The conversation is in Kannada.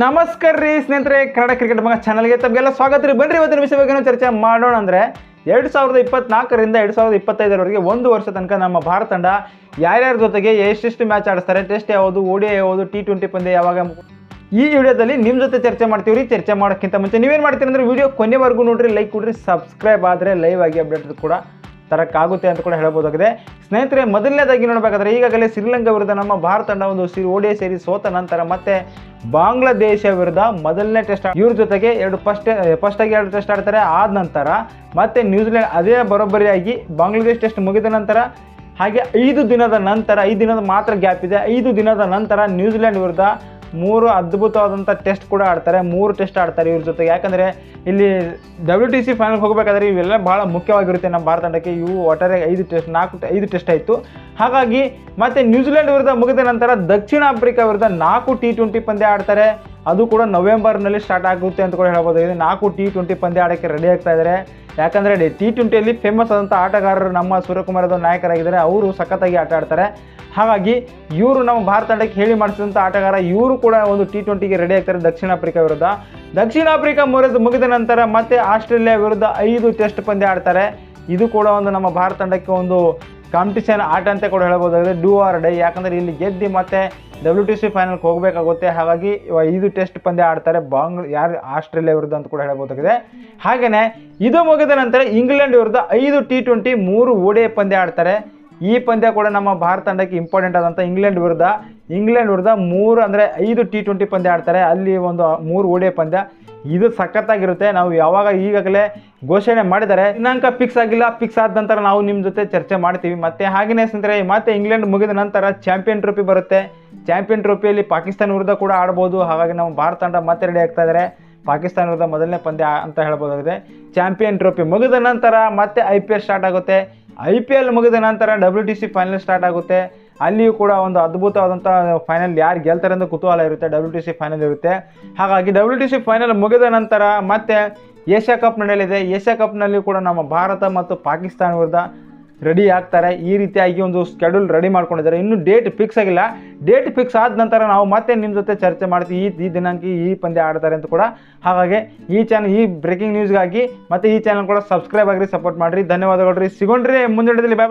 ನಮಸ್ಕಾರ ರೀ ಸ್ನೇಹಿತರೆ, ಕನ್ನಡ ಕ್ರಿಕೆಟ್ ಮಗ ಚಾನಲ್ಗೆ ತಮಗೆಲ್ಲ ಸ್ವಾಗತ ರೀ. ಬನ್ರಿ ಇವತ್ತಿನ ವಿಷಯ ಬಗ್ಗೆ ಚರ್ಚೆ ಮಾಡೋಣ ಅಂದರೆ, ಎರಡು ಸಾವಿರದ ಇಪ್ಪತ್ನಾಲ್ಕರಿಂದ ಎರಡು ಸಾವಿರದ ಇಪ್ಪತ್ತೈದರವರೆಗೆ ಒಂದು ವರ್ಷ ತನಕ ನಮ್ಮ ಭಾರತ ತಂಡ ಯಾರ್ಯಾರ ಜೊತೆಗೆ ಎಷ್ಟೆಷ್ಟು ಮ್ಯಾಚ್ ಆಡಿಸ್ತಾರೆ ಟೆಸ್ಟ್ ಯಾವುದು, ಓಡಿ ಯಾವುದು ಟಿ ಟ್ವೆಂಟಿ ಪಂದ್ಯ ಯಾವಾಗ ಈ ವಿಡಿಯೋದಲ್ಲಿ ನಿಮ್ಮ ಜೊತೆ ಚರ್ಚೆ ಮಾಡ್ತೀವಿ ರೀ. ಚರ್ಚೆ ಮಾಡೋಕ್ಕಿಂತ ಮುಂಚೆ ನೀವೇನು ಮಾಡ್ತೀರಿ ಅಂದರೆ ವಿಡಿಯೋ ಕೊನೆವರೆಗೂ ನೋಡ್ರಿ ಲೈಕ್ ಕೊಡ್ರಿ ಸಬ್ಸ್ಕ್ರೈಬ್ ಆದರೆ ಲೈವ್ ಆಗಿ ಅಪ್ಡೇಟ್ ಕೂಡ ತರಕ್ಕಾಗುತ್ತೆ ಅಂತ ಕೂಡ ಹೇಳ್ಬೋದಾಗಿದೆ ಸ್ನೇಹಿತರೆ, ಮೊದಲನೇದಾಗಿ ನೋಡಬೇಕಾದ್ರೆ ಈಗಾಗಲೇ ಶ್ರೀಲಂಕಾ ವಿರುದ್ಧ ನಮ್ಮ ಭಾರತ ತಂಡ ಒಂದು ಸಿ ಓಡಿಯ ಸೇರಿ ಸೋತ ನಂತರ ಮತ್ತೆ ಬಾಂಗ್ಲಾದೇಶ ವಿರುದ್ಧ ಮೊದಲನೇ ಟೆಸ್ಟ್ ಇವ್ರ ಜೊತೆಗೆ ಎರಡು ಫಸ್ಟ್ ಫಸ್ಟ್ ಆಗಿ ಎರಡು ಟೆಸ್ಟ್ ಆಡ್ತಾರೆ. ಆದ ನಂತರ ಮತ್ತೆ ನ್ಯೂಜಿಲೆಂಡ್ ಅದೇ ಬರೋಬ್ಬರಿಯಾಗಿ ಬಾಂಗ್ಲಾದೇಶ ಟೆಸ್ಟ್ ಮುಗಿದ ನಂತರ ಹಾಗೆ ಐದು ದಿನದ ನಂತರ, ಐದು ದಿನದ ಮಾತ್ರ ಗ್ಯಾಪ್ ಇದೆ. ಐದು ದಿನದ ನಂತರ ನ್ಯೂಜಿಲೆಂಡ್ ವಿರುದ್ಧ ಮೂರು ಅದ್ಭುತವಾದಂಥ ಟೆಸ್ಟ್ ಕೂಡ ಆಡ್ತಾರೆ. ಮೂರು ಟೆಸ್ಟ್ ಆಡ್ತಾರೆ ಇವ್ರ ಜೊತೆಗೆ ಯಾಕಂದರೆ ಇಲ್ಲಿ ಡಬ್ಲ್ಯೂ ಟಿ ಸಿ ಫೈನಲ್ಗೆ ಹೋಗಬೇಕಾದ್ರೆ ಇವೆಲ್ಲ ಭಾಳ ಮುಖ್ಯವಾಗಿರುತ್ತೆ ನಮ್ಮ ಭಾರತ ತಂಡಕ್ಕೆ. ಇವು ಒಟ್ಟಾರೆ ಐದು ಟೆಸ್ಟ್ ನಾಲ್ಕು ಐದು ಟೆಸ್ಟ್ ಆಯಿತು. ಹಾಗಾಗಿ ಮತ್ತು ನ್ಯೂಜಿಲೆಂಡ್ ವಿರುದ್ಧ ಮುಗಿದ ನಂತರ ದಕ್ಷಿಣ ಆಫ್ರಿಕಾ ವಿರುದ್ಧ ನಾಲ್ಕು ಟಿ ಟ್ವೆಂಟಿ ಪಂದ್ಯ ಆಡ್ತಾರೆ. ಅದು ಕೂಡ ನವೆಂಬರ್ನಲ್ಲಿ ಸ್ಟಾರ್ಟ್ ಆಗುತ್ತೆ ಅಂತ ಕೂಡ ಹೇಳ್ಬೋದಾಗಿದೆ ನಾಲ್ಕು ಟಿ ಟ್ವೆಂಟಿ ಪಂದ್ಯ ಆಡೋಕ್ಕೆ ರೆಡಿ ಆಗ್ತಾ ಇದ್ದಾರೆ. ಯಾಕಂದರೆ ಟಿ ಟ್ವೆಂಟಿಯಲ್ಲಿ ಫೇಮಸ್ ಆದಂಥ ಆಟಗಾರರು ನಮ್ಮ ಸೂರ್ಯಕುಮಾರ್ ಯಾದವ್ ನಾಯಕರಾಗಿದ್ದಾರೆ. ಅವರು ಸಖತ್ತಾಗಿ ಆಟ ಆಡ್ತಾರೆ. ಹಾಗಾಗಿ ಇವರು ನಮ್ಮ ಭಾರತ ತಂಡಕ್ಕೆ ಹೇಳಿ ಮಾಡಿಸಿದಂಥ ಆಟಗಾರ ಇವರು ಕೂಡ ಒಂದು ಟಿ ಟ್ವೆಂಟಿಗೆ ರೆಡಿ ಆಗ್ತಾರೆ ದಕ್ಷಿಣ ಆಫ್ರಿಕಾ ವಿರುದ್ಧ. ದಕ್ಷಿಣ ಆಫ್ರಿಕಾ ಮುರಿದು ಮುಗಿದ ನಂತರ ಮತ್ತೆ ಆಸ್ಟ್ರೇಲಿಯಾ ವಿರುದ್ಧ ಐದು ಟೆಸ್ಟ್ ಪಂದ್ಯ ಆಡ್ತಾರೆ. ಇದು ಕೂಡ ಒಂದು ನಮ್ಮ ಭಾರತ ತಂಡಕ್ಕೆ ಒಂದು ಕಾಂಪಿಟಿಷನ್ ಆಟ ಅಂತ ಕೂಡ ಹೇಳ್ಬೋದಾಗಿದೆ ಡೂ ಆರ್ ಡೈ ಯಾಕಂದರೆ ಇಲ್ಲಿ ಗೆದ್ದು ಮತ್ತೆ ಡಬ್ಲ್ಯೂ ಟಿ ಸಿ ಫೈನಲ್ಗೆ ಹೋಗಬೇಕಾಗುತ್ತೆ. ಹಾಗಾಗಿ ಇದು ಟೆಸ್ಟ್ ಪಂದ್ಯ ಆಡ್ತಾರೆ. ಬಾಂಗ್ ಯಾರು, ಆಸ್ಟ್ರೇಲಿಯಾ ವಿರುದ್ಧ ಅಂತ ಕೂಡ ಹೇಳ್ಬೋದಾಗಿದೆ ಹಾಗೆಯೇ ಇದು ಮುಗಿದ ನಂತರ ಇಂಗ್ಲೆಂಡ್ ವಿರುದ್ಧ ಐದು ಟಿ ಟ್ವೆಂಟಿ ಮೂರು ಓಡೆ ಪಂದ್ಯ ಆಡ್ತಾರೆ. ಈ ಪಂದ್ಯ ಕೂಡ ನಮ್ಮ ಭಾರತ ತಂಡಕ್ಕೆ ಇಂಪಾರ್ಟೆಂಟ್ ಆದಂಥ ಇಂಗ್ಲೆಂಡ್ ವಿರುದ್ಧ. ಇಂಗ್ಲೆಂಡ್ ವಿರುದ್ಧ ಮೂರು ಅಂದರೆ ಐದು ಟಿ ಟ್ವೆಂಟಿ ಪಂದ್ಯ ಆಡ್ತಾರೆ. ಅಲ್ಲಿ ಒಂದು, ಮೂರು ಓಡೆ ಪಂದ್ಯ. ಇದು ಸಖತ್ತಾಗಿರುತ್ತೆ. ನಾವು ಯಾವಾಗ ಈಗಾಗಲೇ ಘೋಷಣೆ ಮಾಡಿದ್ದಾರೆ ದಿನಾಂಕ ಫಿಕ್ಸ್ ಆಗಿಲ್ಲ ಫಿಕ್ಸ್ ಆದ ನಂತರ ನಾವು ನಿಮ್ಮ ಜೊತೆ ಚರ್ಚೆ ಮಾಡ್ತೀವಿ. ಮತ್ತೆ ಹಾಗೆಯೇ ಸ್ನೇಹಿತರೆ, ಮತ್ತೆ ಇಂಗ್ಲೆಂಡ್ ಮುಗಿದ ನಂತರ ಚಾಂಪಿಯನ್ ಟ್ರೋಫಿ ಬರುತ್ತೆ. ಚಾಂಪಿಯನ್ ಟ್ರೋಫಿಯಲ್ಲಿ ಪಾಕಿಸ್ತಾನ ವಿರುದ್ಧ ಕೂಡ ಆಡ್ಬೋದು. ಹಾಗಾಗಿ ನಾವು ಭಾರತ ತಂಡ ಮತ್ತೆ ರೆಡಿ ಆಗ್ತಾ ಇದ್ದಾರೆ ಪಾಕಿಸ್ತಾನ ವಿರುದ್ಧ ಮೊದಲನೇ ಪಂದ್ಯ ಅಂತ ಹೇಳ್ಬೋದಾಗಿದೆ. ಚಾಂಪಿಯನ್ ಟ್ರೋಫಿ ಮುಗಿದ ನಂತರ ಮತ್ತೆ ಐ ಪಿ ಸ್ಟಾರ್ಟ್ ಆಗುತ್ತೆ. ಐ ಮುಗಿದ ನಂತರ ಡಬ್ಲ್ಯೂ ಫೈನಲ್ ಸ್ಟಾರ್ಟ್ ಆಗುತ್ತೆ. ಅಲ್ಲಿಯೂ ಕೂಡ ಒಂದು ಅದ್ಭುತವಾದಂಥ ಫೈನಲ್ ಯಾರು ಗೆಲ್ತಾರೆ ಅಂತ ಕುತೂಹಲ ಇರುತ್ತೆ ಡಬ್ಲ್ಯೂ ಟಿ ಸಿ ಫೈನಲ್ ಇರುತ್ತೆ. ಹಾಗಾಗಿ ಡಬ್ಲ್ಯೂ ಟಿ ಸಿ ಫೈನಲ್ ಮುಗಿದ ನಂತರ ಮತ್ತೆ ಏಷ್ಯಾ ಕಪ್ ನಡೆಯಲಿದೆ. ಏಷ್ಯಾ ಕಪ್ನಲ್ಲಿ ಕೂಡ ನಮ್ಮ ಭಾರತ ಮತ್ತು ಪಾಕಿಸ್ತಾನ ವಿರುದ್ಧ ರೆಡಿ ಆಗ್ತಾರೆ. ಈ ರೀತಿಯಾಗಿ ಒಂದು ಸ್ಕೆಡ್ಯೂಲ್ ರೆಡಿ ಮಾಡ್ಕೊಂಡಿದ್ದಾರೆ. ಇನ್ನು ಡೇಟ್ ಫಿಕ್ಸ್ ಆಗಿಲ್ಲ. ಡೇಟ್ ಫಿಕ್ಸ್ ಆದ ನಂತರ ನಾವು ಮತ್ತೆ ನಿಮ್ಮ ಜೊತೆ ಚರ್ಚೆ ಮಾಡ್ತೀವಿ. ಈ ಈ ದಿನಾಂಕ ಈ ಪಂದ್ಯ ಆಡ್ತಾರೆ ಅಂತ ಕೂಡ. ಹಾಗಾಗಿ ಈ ಚಾನಲ್ ಈ ಬ್ರೇಕಿಂಗ್ ನ್ಯೂಸ್ಗಾಗಿ ಮತ್ತೆ ಈ ಚಾನಲ್ ಕೂಡ ಸಬ್ಸ್ಕ್ರೈಬ್ ಆಗಿರಿ ಸಪೋರ್ಟ್ ಮಾಡಿರಿ. ಧನ್ಯವಾದಗಳು ರೀ. ಸಿಗೊಂಡ್ರಿ ಮುಂದಿನ ಬಾಯ್